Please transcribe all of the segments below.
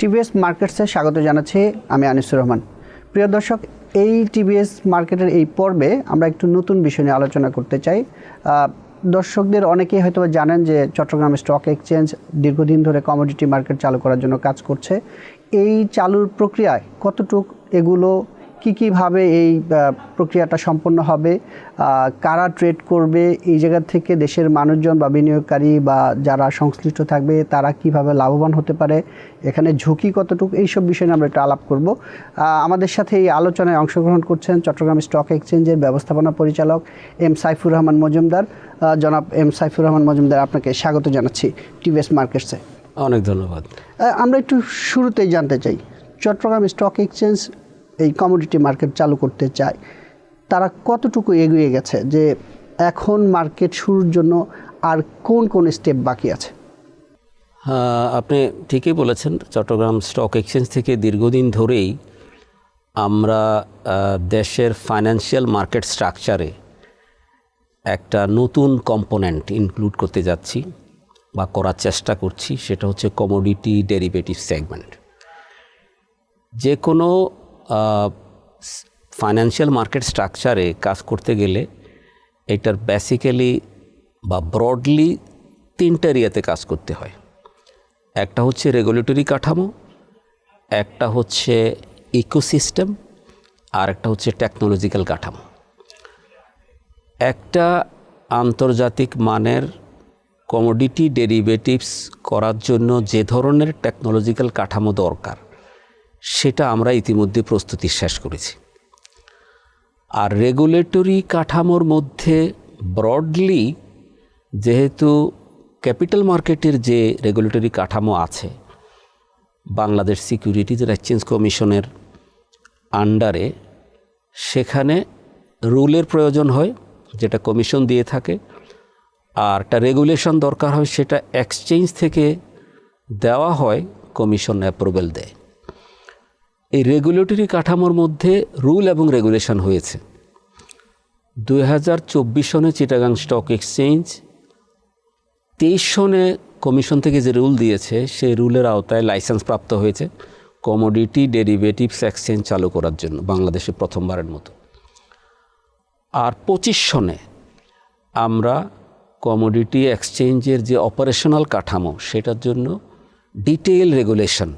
TVS মার্কেটসে স্বাগত জানাচ্ছি আমি আনিসুর রহমান। প্রিয় দর্শক, এই টিভিএস মার্কেটের এই পর্বে আমরা একটু নতুন বিষয় নিয়ে আলোচনা করতে চাই। দর্শকদের অনেকেই হয়তো জানেন যে চট্টগ্রাম স্টক এক্সচেঞ্জ দীর্ঘদিন ধরে কমোডিটি মার্কেট চালু করার জন্য কাজ করছে। এই চালুর প্রক্রিয়ায় কতটুক এগুলো কী কীভাবে এই প্রক্রিয়াটা সম্পন্ন হবে কারা ট্রেড করবে এই জায়গা থেকে দেশের মানুষজন বা বিনিয়োগকারী বা যারা সংশ্লিষ্ট থাকবে তারা কীভাবে লাভবান হতে পারে এখানে ঝুঁকি কতটুকু এইসব বিষয় নিয়ে আমরা একটু আলাপ করব। আমাদের সাথে এই আলোচনায় অংশগ্রহণ করছেন চট্টগ্রাম স্টক এক্সচেঞ্জের ব্যবস্থাপনা পরিচালক এম সাইফুর রহমান মজুমদার। জনাব এম সাইফুর রহমান মজুমদার আপনাকে স্বাগত জানাচ্ছি টিভিএস মার্কেটসে। অনেক ধন্যবাদ। আমরা একটু শুরুতেই জানতে চাই চট্টগ্রাম স্টক এক্সচেঞ্জ এই কমোডিটি মার্কেট চালু করতে চায়। তারা কতটুকু এগিয়ে গেছে যে এখন মার্কেট শুরুর জন্য আর কোন কোন স্টেপ বাকি আছে? হ্যাঁ, আপনি ঠিকই বলেছেন চট্টগ্রাম স্টক এক্সচেঞ্জ থেকে দীর্ঘদিন ধরেই আমরা দেশের ফাইন্যান্সিয়াল মার্কেট স্ট্রাকচারে একটা নতুন কম্পোনেন্ট ইনক্লুড করতে যাচ্ছি বা করার চেষ্টা করছি সেটা হচ্ছে কমোডিটি ডেরিভেটিভ সেগমেন্ট যে কোনো ফাইন্যান্সিয়াল মার্কেট স্ট্রাকচারে কাজ করতে গেলে এটার বেসিক্যালি বা ব্রডলি তিনটা এরিয়াতে কাজ করতে হয়। একটা হচ্ছে রেগুলেটরি কাঠামো, একটা হচ্ছে ইকোসিস্টেম আর একটা হচ্ছে টেকনোলজিক্যাল কাঠামো। একটা আন্তর্জাতিক মানের কমোডিটি ডেরিভেটিভস করার জন্য যে ধরনের টেকনোলজিক্যাল কাঠামো দরকার সেটা আমরা ইতিমধ্যে প্রস্তুতি শেষ করেছি। আর রেগুলেটরি কাঠামোর মধ্যে ব্রডলি যেহেতু ক্যাপিটাল মার্কেটের যে রেগুলেটরি কাঠামো আছে, বাংলাদেশ সিকিউরিটিজ এক্সচেঞ্জ কমিশনের আন্ডারে সেখানে রুলের প্রয়োজন হয়, যেটা কমিশন দিয়ে থাকে, আর একটা রেগুলেশন দরকার হয়, সেটা এক্সচেঞ্জ থেকে দেওয়া হয় কমিশন অ্যাপ্রুভেল দেয়। এই রেগুলেটরি কাঠামোর মধ্যে রুল এবং রেগুলেশন হয়েছে। দুই হাজার চব্বিশ সনে চিটাগাং স্টক এক্সচেঞ্জ তেইশ সনে কমিশন থেকে যে রুল দিয়েছে, সেই রুলের আওতায় লাইসেন্স প্রাপ্ত হয়েছে কমোডিটি ডেরিভেটিভস এক্সচেঞ্জ চালু করার জন্য, বাংলাদেশে প্রথমবারের মতো। আর পঁচিশ সনে আমরা কমোডিটি এক্সচেঞ্জের যে অপারেশনাল কাঠামো, সেটার জন্য ডিটেইল রেগুলেশন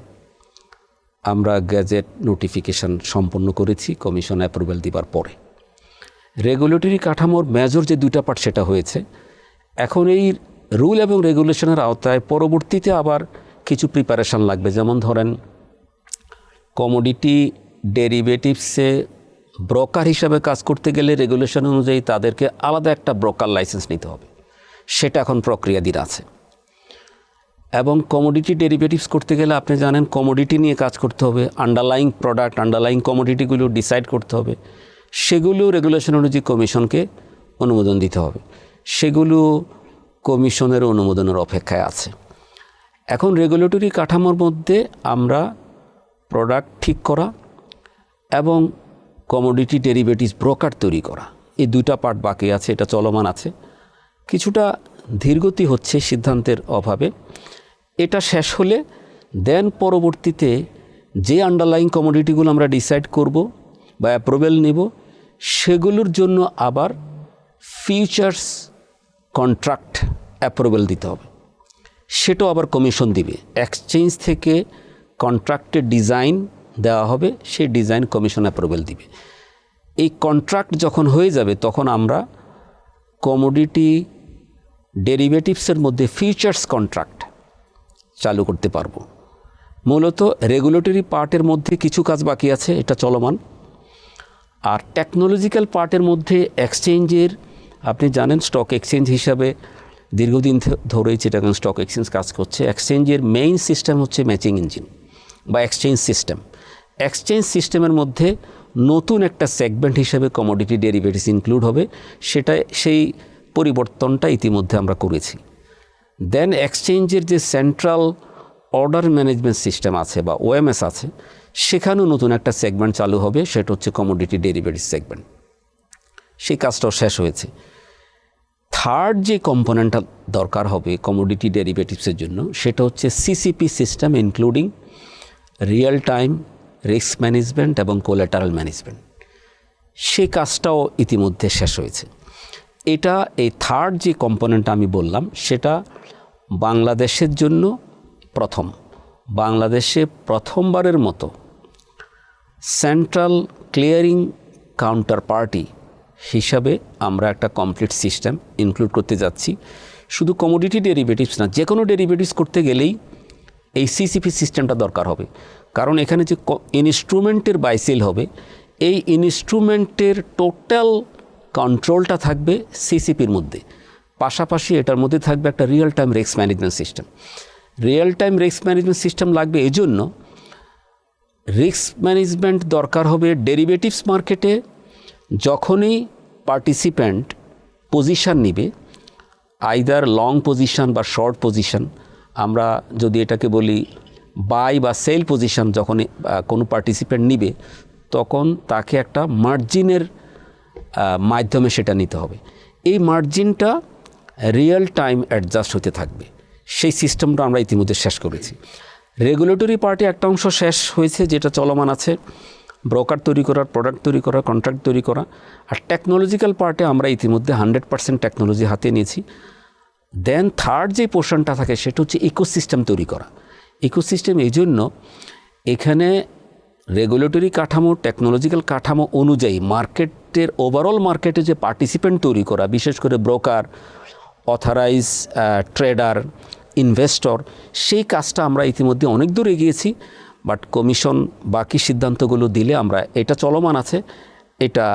আমরা গ্যাজেট নোটিফিকেশন সম্পন্ন করেছি, কমিশন অ্যাপ্রুভেল দিবার পরে। রেগুলেটরি কাঠামোর মেজর যে দুইটা পার্ট সেটা হয়েছে। এখন এই রুল এবং রেগুলেশনের আওতায় পরবর্তীতে আবার কিছু প্রিপারেশন লাগবে। যেমন ধরেন কমোডিটি ডেরিভেটিভসে ব্রোকার হিসাবে কাজ করতে গেলে রেগুলেশন অনুযায়ী তাদেরকে আলাদা একটা ব্রোকার লাইসেন্স নিতে হবে। সেটা এখন প্রক্রিয়াধীন আছে। এবং কমোডিটি ডেরিভেটিভস করতে গেলে আপনি জানেন কমোডিটি নিয়ে কাজ করতে হবে আন্ডারলাইং প্রোডাক্ট আন্ডারলাইং কমোডিটিগুলো ডিসাইড করতে হবে। সেগুলো রেগুলেশন অনুযায়ী কমিশনকে অনুমোদন দিতে হবে। সেগুলো কমিশনের অনুমোদনের অপেক্ষায় আছে। এখন রেগুলেটরি কাঠামোর মধ্যে আমরা প্রোডাক্ট ঠিক করা এবং কমোডিটি ডেরিভেটিভস ব্রোকার তৈরি করা। এই দুইটা পার্ট বাকি আছে, এটা চলমান আছে। কিছুটা ধীরগতি হচ্ছে সিদ্ধান্তের অভাবে। এটা শেষ হলে দেন পরবর্তীতে যে আন্ডারলাইং কমোডিটিগুলো আমরা ডিসাইড করব বা অ্যাপ্রুভেল নেব, সেগুলোর জন্য আবার ফিউচার্স কন্ট্রাক্ট অ্যাপ্রুভেল দিতে হবে। সেটাও আবার কমিশন দিবে। এক্সচেঞ্জ থেকে কন্ট্রাক্টের ডিজাইন দেওয়া হবে, সেই ডিজাইন কমিশন অ্যাপ্রুভেল দিবে। এই কন্ট্রাক্ট যখন হয়ে যাবে, তখন আমরা কমোডিটি ডেরিভেটিভসের মধ্যে ফিউচার্স কন্ট্রাক্ট চালু করতে পারব। মূলত রেগুলেটরি পার্টের মধ্যে কিছু কাজ বাকি আছে, এটা চলমান। আর টেকনোলজিক্যাল পার্টের মধ্যে এক্সচেঞ্জের আপনি জানেন স্টক এক্সচেঞ্জ হিসাবে দীর্ঘদিন ধরেই চিটাগাং স্টক এক্সচেঞ্জ কাজ করছে। এক্সচেঞ্জের মেইন সিস্টেম হচ্ছে ম্যাচিং ইঞ্জিন বা এক্সচেঞ্জ সিস্টেম এক্সচেঞ্জ সিস্টেমের মধ্যে নতুন একটা সেগমেন্ট হিসেবে কমোডিটি ডেরিভেটিভস ইনক্লুড হবে। সেটা সেই পরিবর্তনটা ইতিমধ্যে আমরা করেছি। দেন এক্সচেঞ্জের যে সেন্ট্রাল অর্ডার ম্যানেজমেন্ট সিস্টেম আছে বা ওএমএস আছে, সেখানেও নতুন একটা সেগমেন্ট চালু হবে, সেটা হচ্ছে কমোডিটি ডেরিভেটিভ সেগমেন্ট সেই কাজটাও শেষ হয়েছে। থার্ড যে কম্পোনেন্টটা দরকার হবে কমোডিটি ডেরিভেটিভসের জন্য, সেটা হচ্ছে CCP system including real time risk management এবং কোলেটারাল ম্যানেজমেন্ট সেই কাজটাও ইতিমধ্যে শেষ হয়েছে। এটা এই থার্ড যে কম্পোনেন্ট আমি বললাম, সেটা বাংলাদেশের জন্য প্রথম। বাংলাদেশে প্রথমবারের মতো সেন্ট্রাল ক্লিয়ারিং কাউন্টার পার্টি হিসাবে আমরা একটা কমপ্লিট সিস্টেম ইনক্লুড করতে যাচ্ছি। শুধু কমোডিটি ডেরিভেটিভস না যে কোনো ডেরিভেটিভস করতে গেলেই এই সিসিপি সিস্টেমটা দরকার হবে। কারণ এখানে যে ইনস্ট্রুমেন্টের বাইসেল হবে, এই ইনস্ট্রুমেন্টের টোটাল কন্ট্রোলটা থাকবে সিসিপির মধ্যে। পাশাপাশি এটার মধ্যে থাকবে একটা real time risk management system real time risk management system লাগবে এজন্য রিস্ক ম্যানেজমেন্ট দরকার হবে ডেরিভেটিভস মার্কেটে যখনই পার্টিসিপ্যান্ট পজিশান নিবে আইদার লং পজিশন বা শর্ট পজিশন আমরা যদি এটাকে বলি বাই বা সেল পজিশন যখন কোনো পার্টিসিপ্যান্ট নিবে, তখন তাকে একটা মার্জিনের মাধ্যমে সেটা নিতে হবে। এই মার্জিনটা রিয়েল টাইম অ্যাডজাস্ট হতে থাকবে। সেই সিস্টেমটা আমরা ইতিমধ্যে শেষ করেছি। রেগুলেটরি পার্টি একটা অংশ শেষ হয়েছে, যেটা চলমান আছে। ব্রোকার তৈরি করার প্রোডাক্ট তৈরি করা কন্ট্রাক্ট তৈরি করা। আর টেকনোলজিক্যাল পার্টে আমরা ইতিমধ্যে হান্ড্রেড পার্সেন্ট টেকনোলজি হাতে নিয়েছি। দেন থার্ড যে পোর্শনটা থাকে, সেটা হচ্ছে ইকোসিস্টেম তৈরি করা। ইকোসিস্টেম এই জন্য এখানে রেগুলেটরি কাঠামো টেকনোলজিক্যাল কাঠামো অনুযায়ী মার্কেটের ওভারঅল মার্কেটে যে পার্টিসিপেন্ট তৈরি করা, বিশেষ করে ব্রোকার অথরাইজ ট্রেডার ইনভেস্টর সেই কাজটা আমরা ইতিমধ্যে অনেক দূর এগিয়েছি বাট কমিশন বাকি সিদ্ধান্তগুলো দিলে আমরা এটা চলমান আছে, এটা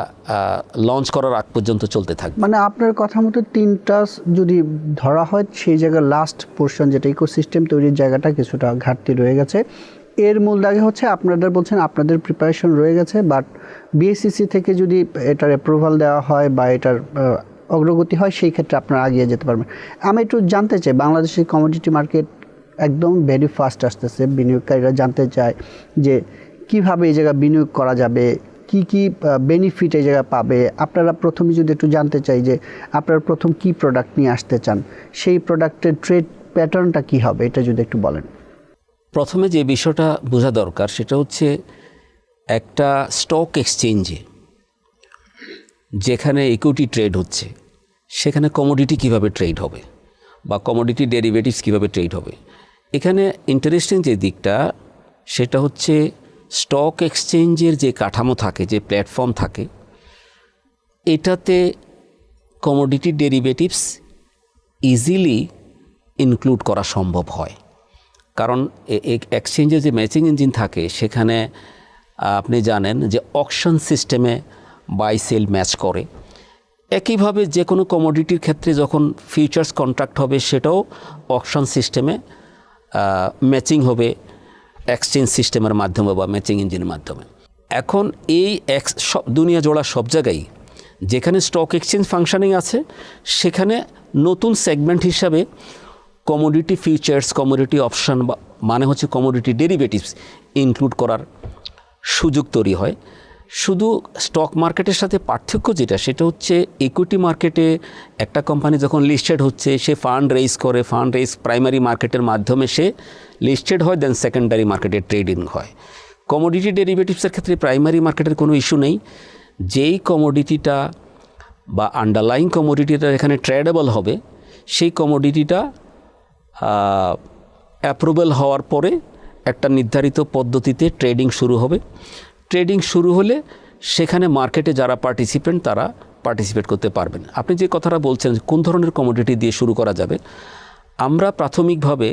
লঞ্চ করার আগ পর্যন্ত চলতে থাকবে। মানে আপনার কথা মতো তিনটা যদি ধরা হয়, সেই জায়গার লাস্ট পোর্শন যেটা ইকোসিস্টেম তৈরির জায়গাটা কিছুটা ঘাটতি রয়ে গেছে। এর মূল দাগে হচ্ছে আপনাদের বলছেন আপনাদের প্রিপারেশন রয়ে গেছে বাট বিএসসিসি থেকে যদি এটার অ্যাপ্রুভাল দেওয়া হয় বা এটার অগ্রগতি হয়, সেই ক্ষেত্রে আপনারা এগিয়ে যেতে পারবেন। আমি একটু জানতে চাই, বাংলাদেশের কমোডিটি মার্কেট একদম ভেরি ফাস্ট আসতেছে। বিনিয়োগকারীরা জানতে চায় যে কীভাবে এই জায়গায় বিনিয়োগ করা যাবে, কি কি বেনিফিট এই জায়গায় পাবে। আপনারা প্রথমে যদি একটু জানতে চাই যে আপনারা প্রথম কি প্রোডাক্ট নিয়ে আসতে চান, সেই প্রোডাক্টের ট্রেড প্যাটার্নটা কি হবে, এটা যদি একটু বলেন। প্রথমে যে বিষয়টা বোঝা দরকার সেটা হচ্ছে একটা স্টক এক্সচেঞ্জে যেখানে ইকুইটি ট্রেড হচ্ছে, সেখানে কমোডিটি কীভাবে ট্রেড হবে বা কমোডিটি ডেরিভেটিভস কীভাবে ট্রেড হবে। এখানে ইন্টারেস্টিং যে দিকটা, সেটা হচ্ছে স্টক এক্সচেঞ্জের যে কাঠামো থাকে, যে প্ল্যাটফর্ম থাকে, এটাতে কমোডিটি ডেরিভেটিভস ইজিলি ইনক্লুড করা সম্ভব হয়। কারণ এক্সচেঞ্জে যে ম্যাচিং ইঞ্জিন থাকে, সেখানে আপনি জানেন যে অকশন সিস্টেমে বাই সেল ম্যাচ করে। একইভাবে যে কোনো কমোডিটির ক্ষেত্রে যখন ফিউচার্স কন্ট্রাক্ট হবে, সেটাও অকশন সিস্টেমে ম্যাচিং হবে এক্সচেঞ্জ সিস্টেমের মাধ্যমে বা ম্যাচিং ইঞ্জিনের মাধ্যমে। এখন এই এক্স সব দুনিয়া জোড়া সব জায়গায় যেখানে স্টক এক্সচেঞ্জ ফাংশনিং আছে, সেখানে নতুন সেগমেন্ট হিসাবে কমোডিটি ফিউচার্স কমোডিটি অপশন বা মানে হচ্ছে কমোডিটি ডেরিভেটিভস ইনক্লুড করার সুযোগ তৈরি হয়। শুধু স্টক মার্কেটের সাথে পার্থক্য যেটা, সেটা হচ্ছে ইকুইটি মার্কেটে একটা কোম্পানি যখন লিস্টেড হচ্ছে, সে ফান্ড রেইজ করে ফান্ড রেইজ প্রাইমারি মার্কেটের মাধ্যমে সে লিস্টেড হয় দেন সেকেন্ডারি মার্কেটে ট্রেডিং হয়। কমোডিটি ডেরিভেটিভসের ক্ষেত্রে প্রাইমারি মার্কেটের কোনো ইস্যু নেই। যেই কমোডিটিটা বা আন্ডারলাইং কমোডিটিটা এখানে ট্রেডেবল হবে, সেই কমোডিটিটা অ্যাপ্রুভাল হওয়ার পরে একটা নির্ধারিত পদ্ধতিতে ট্রেডিং শুরু হবে। ট্রেডিং শুরু হলে সেখানে মার্কেটে যারা পার্টিসিপেন্ট তারা পার্টিসিপেট করতে পারবেন। আপনি যে কথাটা বলছেন কোন ধরনের কমোডিটি দিয়ে শুরু করা যাবে, আমরা প্রাথমিকভাবে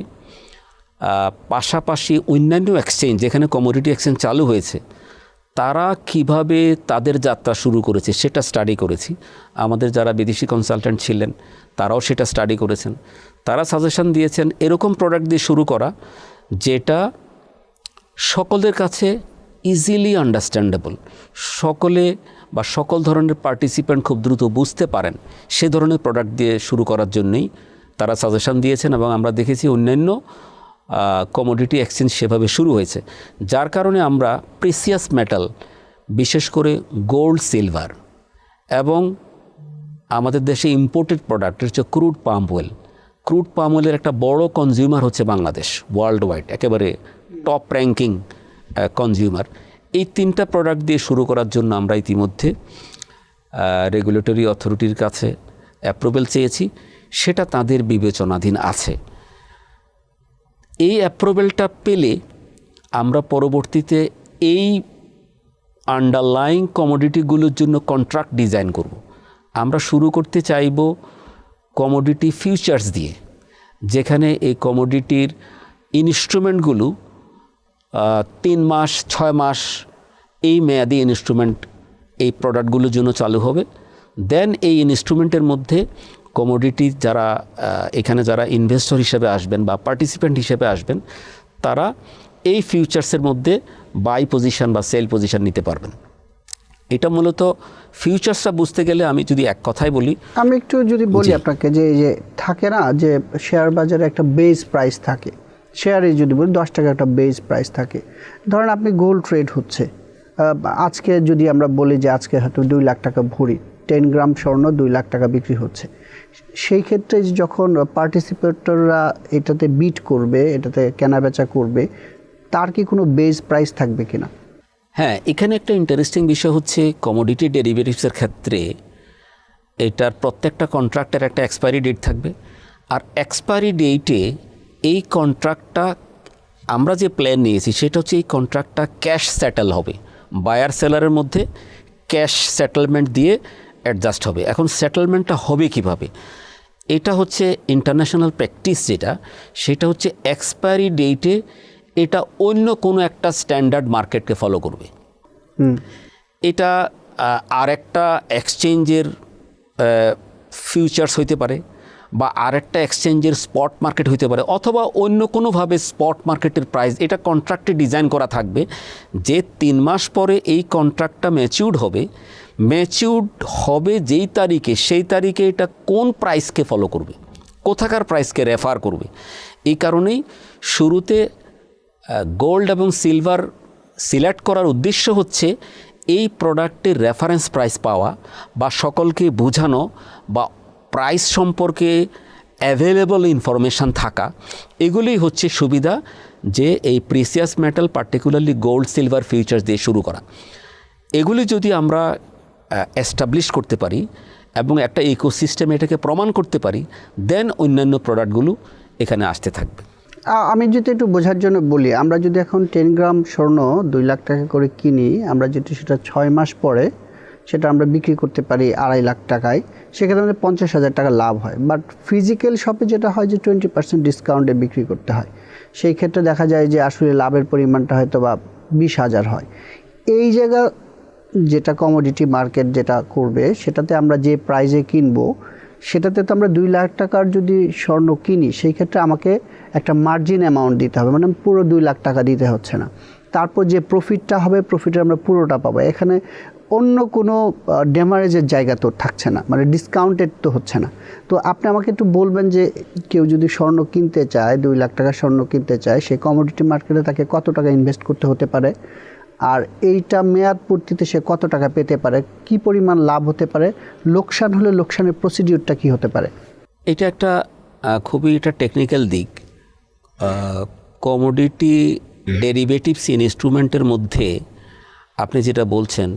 পাশাপাশি অন্যান্য এক্সচেঞ্জ যেখানে কমোডিটি এক্সচেঞ্জ চালু হয়েছে তারা কীভাবে তাদের যাত্রা শুরু করেছে সেটা স্টাডি করেছি। আমাদের যারা বিদেশি কনসালট্যান্ট ছিলেন, তারাও সেটা স্টাডি করেছেন। তারা সাজেশন দিয়েছেন এরকম প্রোডাক্ট দিয়ে শুরু করা যেটা সকলের কাছে ইজিলি আন্ডারস্ট্যান্ডেবল সকলে বা সকল ধরনের পার্টিসিপেন্ট খুব দ্রুত বুঝতে পারেন সে ধরনের প্রোডাক্ট দিয়ে শুরু করার জন্যই তারা সাজেশন দিয়েছেন এবং আমরা দেখেছি অন্যান্য কমোডিটি এক্সচেঞ্জ সেভাবে শুরু হয়েছে। যার কারণে আমরা প্রেসিয়াস মেটাল বিশেষ করে গোল্ড সিলভার এবং আমাদের দেশে ইম্পোর্টেড প্রোডাক্ট হচ্ছে crude palm oil crude palm ওয়েলের একটা বড় কনজিউমার হচ্ছে বাংলাদেশ ওয়ার্ল্ড ওয়াইড একেবারে টপ র্যাঙ্কিং কনজিউমার এই তিনটা প্রোডাক্ট দিয়ে শুরু করার জন্য আমরা ইতিমধ্যে রেগুলেটরি অথরিটির কাছে অ্যাপ্রুভেল চেয়েছি। সেটা তাদের বিবেচনাধীন আছে। এই অ্যাপ্রুভেলটা পেলে আমরা পরবর্তীতে এই আন্ডারলাইং কমোডিটিগুলোর জন্য কন্ট্রাক্ট ডিজাইন করব। আমরা শুরু করতে চাইব কমোডিটি ফিউচার্স দিয়ে, যেখানে এই কমোডিটির ইনস্ট্রুমেন্টগুলো তিন মাস, ছয় মাস এই মেয়াদি ইনস্ট্রুমেন্ট এই প্রোডাক্টগুলোর জন্য চালু হবে দেন এই ইনস্ট্রুমেন্টের মধ্যে কমোডিটি যারা এখানে যারা ইনভেস্টর হিসেবে আসবেন বা পার্টিসিপেন্ট হিসেবে আসবেন তারা এই ফিউচার্সের মধ্যে বাই পজিশন বা সেল পজিশন নিতে পারবেন। এটা মূলত ফিউচার্সটা বুঝতে গেলে আমি যদি এক কথায় বলি আমি একটু যদি বলি আপনাকে যে এই যে থাকে না যে শেয়ার বাজারে একটা বেস প্রাইস থাকে শেয়ারে যদি বলি দশ টাকা একটা বেস প্রাইস থাকে। ধরেন আপনি গোল্ড ট্রেড হচ্ছে আজকে যদি আমরা বলি যে আজকে হয়তো দুই লাখ টাকা ভরি টেন গ্রাম স্বর্ণ দুই লাখ টাকা বিক্রি হচ্ছে সেই ক্ষেত্রে যখন পার্টিসিপেটররা এটাতে বিট করবে, এটাতে কেনাবেচা করবে, তার কি কোনো বেস প্রাইস থাকবে কিনা? হ্যাঁ এখানে একটা ইন্টারেস্টিং বিষয় হচ্ছে কমোডিটি ডেরিভেটিভসের ক্ষেত্রে এটার প্রত্যেকটা কন্ট্রাক্টের একটা এক্সপায়ারি ডেট থাকবে। আর এক্সপায়ারি ডেটে এই কন্ট্রাক্টটা আমরা যে প্ল্যান নিয়েছি, সেটা হচ্ছে এই কন্ট্রাক্টটা ক্যাশ সেটেল হবে। বায়ার সেলারের মধ্যে ক্যাশ সেটেলমেন্ট দিয়ে অ্যাডজাস্ট হবে। এখন সেটেলমেন্টটা হবে কীভাবে? এটা হচ্ছে ইন্টারন্যাশনাল প্র্যাকটিস যেটা সেটা হচ্ছে এক্সপায়ারি ডেটে এটা অন্য কোনো একটা স্ট্যান্ডার্ড মার্কেটকে ফলো করবে। এটা আর একটা এক্সচেঞ্জের ফিউচার্স হইতে পারে বা আর একটা এক্সচেঞ্জের স্পট মার্কেট হইতে পারে অথবা অন্য কোনোভাবে স্পট মার্কেটের প্রাইস এটা কন্ট্রাক্টে ডিজাইন করা থাকবে যে তিন মাস পরে এই কন্ট্রাক্টটা ম্যাচিউর্ড হবে ম্যাচিউর্ড হবে যেই তারিখে, সেই তারিখে এটা কোন প্রাইসকে ফলো করবে? কোথাকার প্রাইসকে রেফার করবে? এই কারণেই শুরুতে গোল্ড এবং সিলভার সিলেক্ট করার উদ্দেশ্য হচ্ছে এই প্রোডাক্টের রেফারেন্স প্রাইস পাওয়া বা সকলকে বোঝানো বা প্রাইস সম্পর্কে অ্যাভেলেবল ইনফরমেশান থাকা। এগুলোই হচ্ছে সুবিধা যে এই precious metal particularly gold silver futures দিয়ে শুরু করা। এগুলি যদি আমরা এস্টাবলিশ করতে পারি এবং একটা ইকোসিস্টেম এটাকে প্রমাণ করতে পারি দেন অন্যান্য প্রোডাক্টগুলো এখানে আসতে থাকবে। আমি যদি একটু বোঝার জন্য বলি, আমরা যদি এখন টেন গ্রাম স্বর্ণ দুই লাখ টাকা করে কিনি, আমরা যদি সেটা ছয় মাস পরে সেটা আমরা বিক্রি করতে পারি আড়াই লাখ টাকায়, সেক্ষেত্রে আমাদের পঞ্চাশ হাজার টাকা লাভ হয়। বাট ফিজিক্যাল শপে যেটা হয় যে টোয়েন্টি পার্সেন্ট ডিসকাউন্টে বিক্রি করতে হয়। সেই ক্ষেত্রে দেখা যায় যে আসলে লাভের পরিমাণটা হয়তো বা বিশ হাজার হয়। এই জায়গা যেটা কমোডিটি মার্কেট যেটা করবে, সেটাতে আমরা যে প্রাইজে কিনবো, সেটাতে তো আমরা দুই লাখ টাকার যদি স্বর্ণ কিনি, সেই ক্ষেত্রে আমাকে একটা মার্জিন অ্যামাউন্ট দিতে হবে। মানে পুরো দুই লাখ টাকা দিতে হচ্ছে না। তারপর যে প্রফিটটা হবে প্রফিটে আমরা পুরোটা পাবো। এখানে অন্য কোনো ড্যামারেজের জায়গা তো থাকছে না। মানে ডিসকাউন্টেড তো হচ্ছে না। তো আপনি আমাকে একটু বলবেন যে, কেউ যদি স্বর্ণ কিনতে চায়, দুই লাখ টাকার স্বর্ণ কিনতে চায় সেই কমোডিটি মার্কেটে তাকে কত টাকা ইনভেস্ট করতে হতে পারে? আর এইটা মেয়াদ পূর্তিতে সে কত টাকা পেতে পারে? কি পরিমাণ লাভ হতে পারে? লোকসান হলে লোকসানের প্রসিডিউরটা কি হতে পারে? এটা একটা খুবই এটা টেকনিক্যাল দিক। কমোডিটি ডেরিভেটিভস ইন ইনস্ট্রুমেন্টের মধ্যে আপনি যেটা বলছেন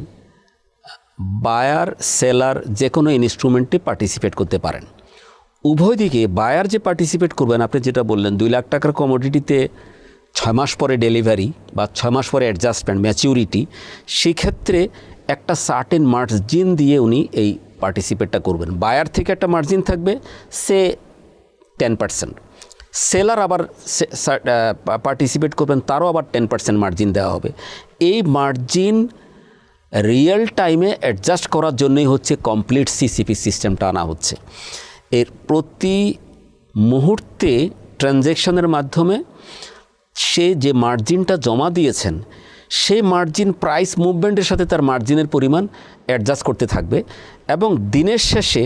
বায়ার সেলার যে কোনো ইনস্ট্রুমেন্টে পার্টিসিপেট করতে পারেন। উভয় দিকে বায়ার যে পার্টিসিপেট করবেন, আপনি যেটা বললেন, দুই লাখ টাকার কমোডিটিতে ছয় মাস পরে ডেলিভারি বা ছয় মাস পরে অ্যাডজাস্টমেন্ট ম্যাচিউরিটি সেক্ষেত্রে একটা সার্টেন মার্জিন দিয়ে উনি এই পার্টিসিপেটটা করবেন। বায়ার থেকে একটা মার্জিন থাকবে, সে টেন পার্সেন্ট সেলার আবার পার্টিসিপেট করবেন, তারও আবার টেন পার্সেন্ট মার্জিন দেওয়া হবে। এই মার্জিন রিয়েল টাইমে অ্যাডজাস্ট করার জন্যই হচ্ছে কমপ্লিট সিসিপি সিস্টেমটা আনা হচ্ছে। এর প্রতি মুহূর্তে ট্রানজ্যাকশনের মাধ্যমে সে যে মার্জিনটা জমা দিয়েছেন, সেই মার্জিন প্রাইস মুভমেন্টের সাথে তার মার্জিনের পরিমাণ অ্যাডজাস্ট করতে থাকবে এবং দিনের শেষে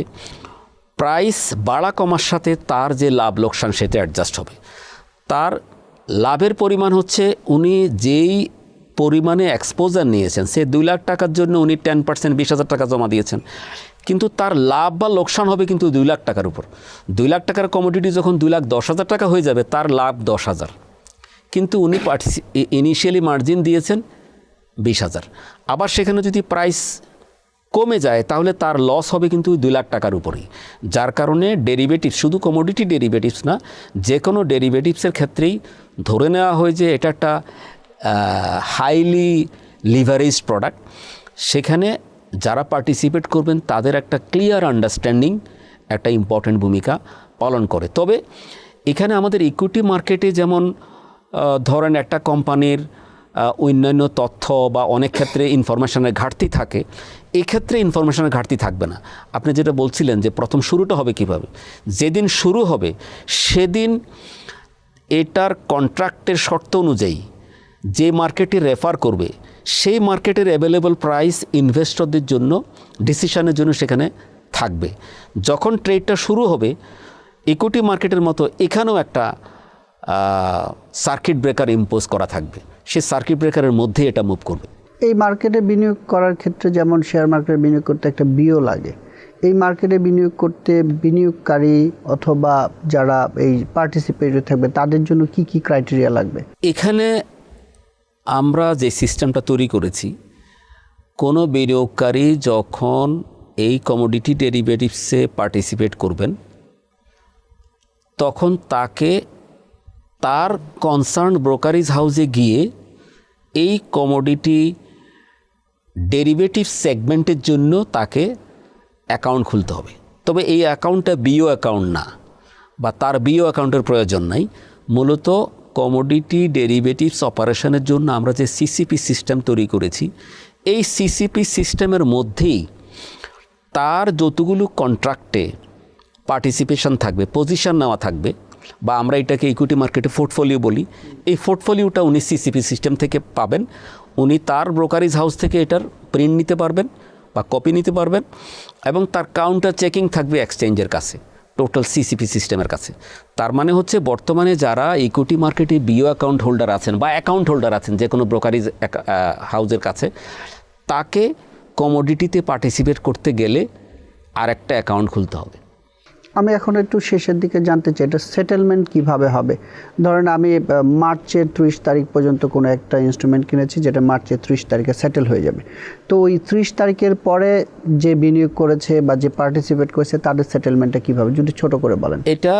প্রাইস বাড়া কমার সাথে তার যে লাভ লোকসান সেটা অ্যাডজাস্ট হবে। তার লাভের পরিমাণ হচ্ছে উনি যেই পরিমাণে এক্সপোজার নিয়েছেন, সে দুই লাখ টাকার জন্য উনি টেন পার্সেন্ট বিশ হাজার টাকা জমা দিয়েছেন। কিন্তু তার লাভ বা লোকসান হবে কিন্তু দুই লাখ টাকার উপর। দুই লাখ টাকার কমোডিটি যখন দুই লাখ দশ হাজার টাকা হয়ে যাবে, তার লাভ দশ হাজার। কিন্তু উনি ইনিশিয়ালি মার্জিন দিয়েছেন বিশ হাজার। আবার সেখানে যদি প্রাইস কমে যায়, তাহলে তার লস হবে কিন্তু দুই লাখ টাকার উপরেই। যার কারণে ডেরিভেটিভ শুধু কমোডিটি ডেরিভেটিভস না যে কোনো ডেরিভেটিভসের ক্ষেত্রেই ধরে নেওয়া হয় যে এটা একটা হাইলি লিভারেজ প্রোডাক্ট সেখানে যারা পার্টিসিপেট করবেন, তাদের একটা ক্লিয়ার আন্ডারস্ট্যান্ডিং একটা ইম্পর্ট্যান্ট ভূমিকা পালন করে। তবে এখানে আমাদের ইকুইটি মার্কেটে যেমন ধরেন একটা কোম্পানির অন্যান্য তথ্য বা অনেক ক্ষেত্রে ইনফরমেশনের ঘাটতি থাকে, এক্ষেত্রে ইনফরমেশনের ঘাটতি থাকবে না। আপনি যেটা বলছিলেন যে প্রথম শুরুটা হবে কীভাবে? যেদিন শুরু হবে, সেদিন এটার কন্ট্রাক্টের শর্ত অনুযায়ী যে মার্কেটে রেফার করবে, সেই মার্কেটের অ্যাভেলেবল প্রাইস ইনভেস্টরদের জন্য ডিসিশনের জন্য সেখানে থাকবে। যখন ট্রেডটা শুরু হবে ইকুইটি মার্কেটের মতো এখানেও একটা সার্কিট ব্রেকার ইম্পোজ করা থাকবে। সে সার্কিট ব্রেকারের মধ্যে এটা মুভ করবে। এই মার্কেটে বিনিয়োগ করার ক্ষেত্রে যেমন শেয়ার মার্কেটে বিনিয়োগ করতে একটা বিও লাগে। এই মার্কেটে বিনিয়োগ করতে বিনিয়োগকারী অথবা যারা এই পার্টিসিপেটর থাকবে তাদের জন্য কি কি ক্রাইটেরিয়া লাগবে? এখানে আমরা যে সিস্টেমটা তৈরি করেছি কোনো বিনিয়োগকারী যখন এই কমোডিটি ডেরিভেটিভসে পার্টিসিপেট করবেন তখন তাকে তার কনসার্ন ব্রোকারিজ হাউসে গিয়ে এই কমোডিটি ডেরিভেটিভ সেগমেন্টের জন্য তাকে অ্যাকাউন্ট খুলতে হবে। তবে এই অ্যাকাউন্টটা বিও অ্যাকাউন্ট না বা তার বিও অ্যাকাউন্টের প্রয়োজন নাই। মূলত কমোডিটি ডেরিভেটিভস অপারেশনের জন্য আমরা যে সিসিপি সিস্টেম তৈরি করেছি, এই সিসিপি সিস্টেমের মধ্যেই তার যতগুলো কন্ট্রাক্টে পার্টিসিপেশন থাকবে পজিশন নেওয়া থাকবে বা আমরা এটাকে ইকুইটি মার্কেটে পোর্টফোলিও বলি, এই পোর্টফোলিওটা উনি সিসিপি সিস্টেম থেকে পাবেন। উনি তার ব্রোকারিজ হাউস থেকে এটার প্রিন্ট নিতে পারবেন বা কপি নিতে পারবেন এবং তার কাউন্টার চেকিং থাকবে এক্সচেঞ্জের কাছে টোটাল সিসিপি সিস্টেমের কাছে। তার মানে হচ্ছে বর্তমানে যারা ইকুইটি মার্কেটে বিও অ্যাকাউন্ট হোল্ডার আছেন বা অ্যাকাউন্ট হোল্ডার আছেন, যে কোনো ব্রোকারিজ হাউসের কাছে, তাকে কমোডিটিতে পার্টিসিপেট করতে গেলে আর একটা অ্যাকাউন্ট খুলতে হবে। আমি এখন একটু শেষের দিকে জানতে চাই, এটা সেটেলমেন্ট কীভাবে হবে? ধরেন আমি মার্চের ত্রিশ তারিখ পর্যন্ত কোনো একটা ইনস্ট্রুমেন্ট কিনেছি যেটা মার্চের ত্রিশ তারিখে সেটেল হয়ে যাবে। তো ওই ত্রিশ তারিখের পরে যে বিনিয়োগ করেছে বা যে পার্টিসিপেট করেছে, তাদের সেটেলমেন্টটা কীভাবে? যদি ছোট করে বলেন। এটা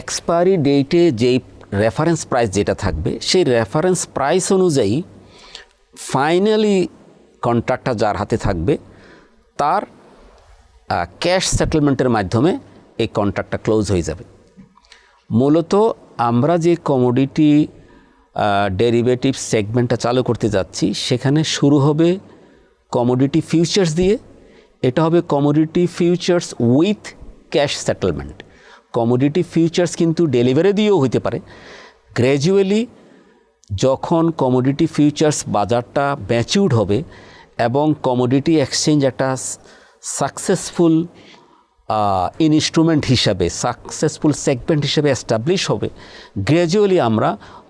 এক্সপায়ারি ডেটে যেই রেফারেন্স প্রাইস যেটা থাকবে, সেই রেফারেন্স প্রাইস অনুযায়ী ফাইনালি কন্ট্রাক্টটা যার হাতে থাকবে, তার ক্যাশ সেটেলমেন্টের মাধ্যমে এই কন্ট্রাক্টটা ক্লোজ হয়ে যাবে। মূলত আমরা যে কমোডিটি ডেরিভেটিভ সেগমেন্টটা চালু করতে যাচ্ছি, সেখানে শুরু হবে কমোডিটি ফিউচার্স দিয়ে। এটা হবে commodity futures with cash settlement commodity futures কিন্তু ডেলিভারি দিয়েও হইতে পারে। গ্র্যাজুয়ালি যখন কমোডিটি ফিউচার্স বাজারটা ম্যাচিউড হবে এবং কমোডিটি এক্সচেঞ্জ একটা সাকসেসফুল ইনস্ট্রুমেন্ট হিসাবে সাকসেসফুল সেগমেন্ট হিসেবে অ্যাস্টাবলিশ হবে। গ্র্যাজুয়ালি আমরা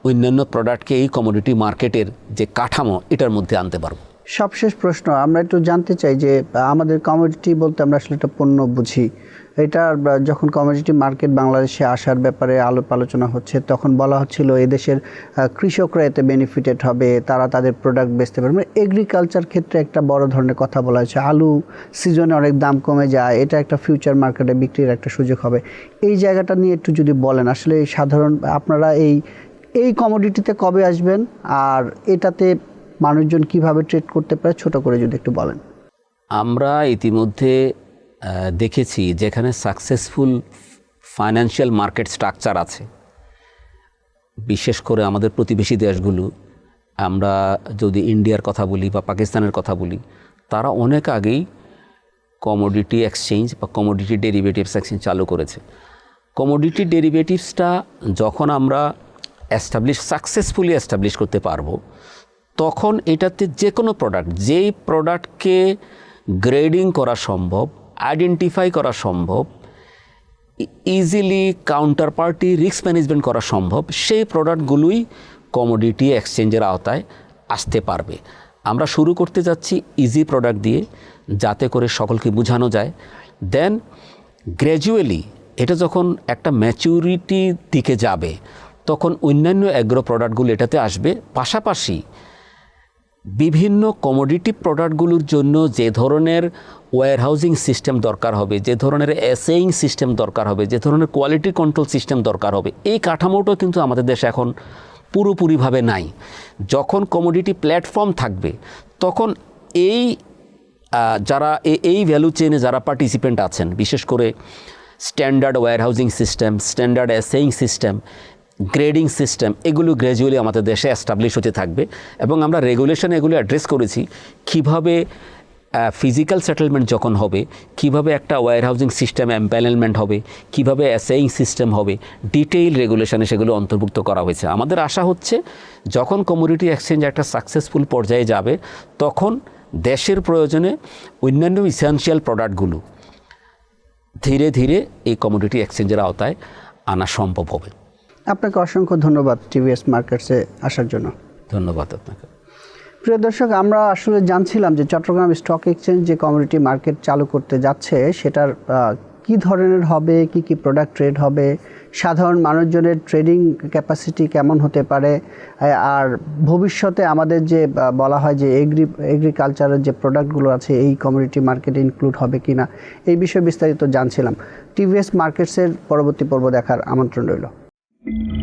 অন্যান্য প্রোডাক্টকে এই কমোডিটি মার্কেটের যে কাঠামো, এটার মধ্যে আনতে পারব। সবশেষ প্রশ্ন, আমরা একটু জানতে চাই যে আমাদের কমোডিটি বলতে আমরা আসলে একটা পণ্য বুঝি। এটা যখন কমোডিটি মার্কেট বাংলাদেশে আসার ব্যাপারে আলোপ আলোচনা হচ্ছে, তখন বলা হচ্ছিল এদেশের কৃষকরা এতে বেনিফিটেড হবে, তারা তাদের প্রোডাক্ট বেচতে পারবে। মানে এগ্রিকালচার ক্ষেত্রে একটা বড় ধরনের কথা বলা হয়েছে। আলু সিজনে অনেক দাম কমে যায়, এটা একটা ফিউচার মার্কেটে বিক্রির একটা সুযোগ হবে। এই জায়গাটা নিয়ে একটু যদি বলেন, আসলে সাধারণ, আপনারা এই এই কমোডিটিতে কবে আসবেন? আর এটাতে মানুষজন কীভাবে ট্রেড করতে পারে? ছোট করে যদি একটু বলেন। আমরা ইতিমধ্যে দেখেছি যেখানে সাকসেসফুল ফাইন্যান্সিয়াল মার্কেট স্ট্রাকচার আছে। বিশেষ করে আমাদের প্রতিবেশী দেশগুলো, আমরা যদি ইন্ডিয়ার কথা বলি বা পাকিস্তানের কথা বলি, তারা অনেক আগেই কমোডিটি এক্সচেঞ্জ বা কমোডিটি ডেরিভেটিভস এক্সচেঞ্জ চালু করেছে। কমোডিটি ডেরিভেটিভসটা যখন আমরা অ্যাস্টাবলিশ সাকসেসফুলি অ্যাস্টাবলিশ করতে পারব, তখন এটাতে যে কোনো প্রোডাক্ট যেই প্রোডাক্টকে গ্রেডিং করা সম্ভব আইডেন্টিফাই করা সম্ভব easily counter party risk management করা সম্ভব, সেই প্রোডাক্টগুলোই কমোডিটি এক্সচেঞ্জের আওতায় আসতে পারবে। আমরা শুরু করতে যাচ্ছি ইজি প্রোডাক্ট দিয়ে, যাতে করে সকলকে বোঝানো যায়। দেন গ্র্যাজুয়ালি এটা যখন একটা ম্যাচুরিটি দিকে যাবে, তখন অন্যান্য অ্যাগ্রো প্রোডাক্টগুলো এটাতে আসবে। পাশাপাশি বিভিন্ন কমোডিটি প্রোডাক্টগুলোর জন্য যে ধরনের ওয়্যারহাউজিং সিস্টেম দরকার হবে, যে ধরনের এসেইং সিস্টেম দরকার হবে, যে ধরনের কোয়ালিটি কন্ট্রোল সিস্টেম দরকার হবে, এই কাঠামোটাও কিন্তু আমাদের দেশে এখন পুরোপুরিভাবে নাই। যখন কমোডিটি প্ল্যাটফর্ম থাকবে, তখন এই যারা এই ভ্যালু চেনে যারা পার্টিসিপেন্ট আছেন, বিশেষ করে standard warehousing system standard assaying system grading system এগুলো গ্র্যাজুয়ালি আমাদের দেশে অ্যাস্টাবলিশ হতে থাকবে এবং আমরা রেগুলেশন এগুলো অ্যাড্রেস করেছি কীভাবে ফিজিক্যাল সেটেলমেন্ট যখন হবে, কীভাবে একটা ওয়্যারহাউজিং সিস্টেম এম্প্যানেলমেন্ট হবে, কীভাবে অ্যাসেইং সিস্টেম হবে ডিটেইল রেগুলেশনে সেগুলো অন্তর্ভুক্ত করা হয়েছে। আমাদের আশা হচ্ছে যখন কমিউনিটি এক্সচেঞ্জ একটা সাকসেসফুল পর্যায়ে যাবে, তখন দেশের প্রয়োজনে অন্যান্য ইসেনশিয়াল প্রোডাক্টগুলো ধীরে ধীরে এই কমিউনিটি এক্সচেঞ্জের আওতায় আনা সম্ভব হবে। আপনাকে অসংখ্য ধন্যবাদ টিভিএস মার্কেটসে আসার জন্য। ধন্যবাদ আপনাকে। প্রিয় দর্শক আমরা আসলে জানছিলাম যে চট্টগ্রাম স্টক এক্সচেঞ্জ যে কমিউনিটি মার্কেট চালু করতে যাচ্ছে সেটার কি ধরনের হবে কি কি প্রোডাক্ট ট্রেড হবে সাধারণ মানুষজনের ট্রেডিং ক্যাপাসিটি কেমন হতে পারে আর ভবিষ্যতে আমাদের যে বলা হয় যে এগ্রি এগ্রিকালচারের যে প্রোডাক্টগুলো আছে এই কমিউনিটি মার্কেটে ইনক্লুড হবে কিনা এই বিষয়ে বিস্তারিত জানছিলাম। টিভিএস মার্কেটসের পরবর্তী পর্ব দেখার আমন্ত্রণ রইল। you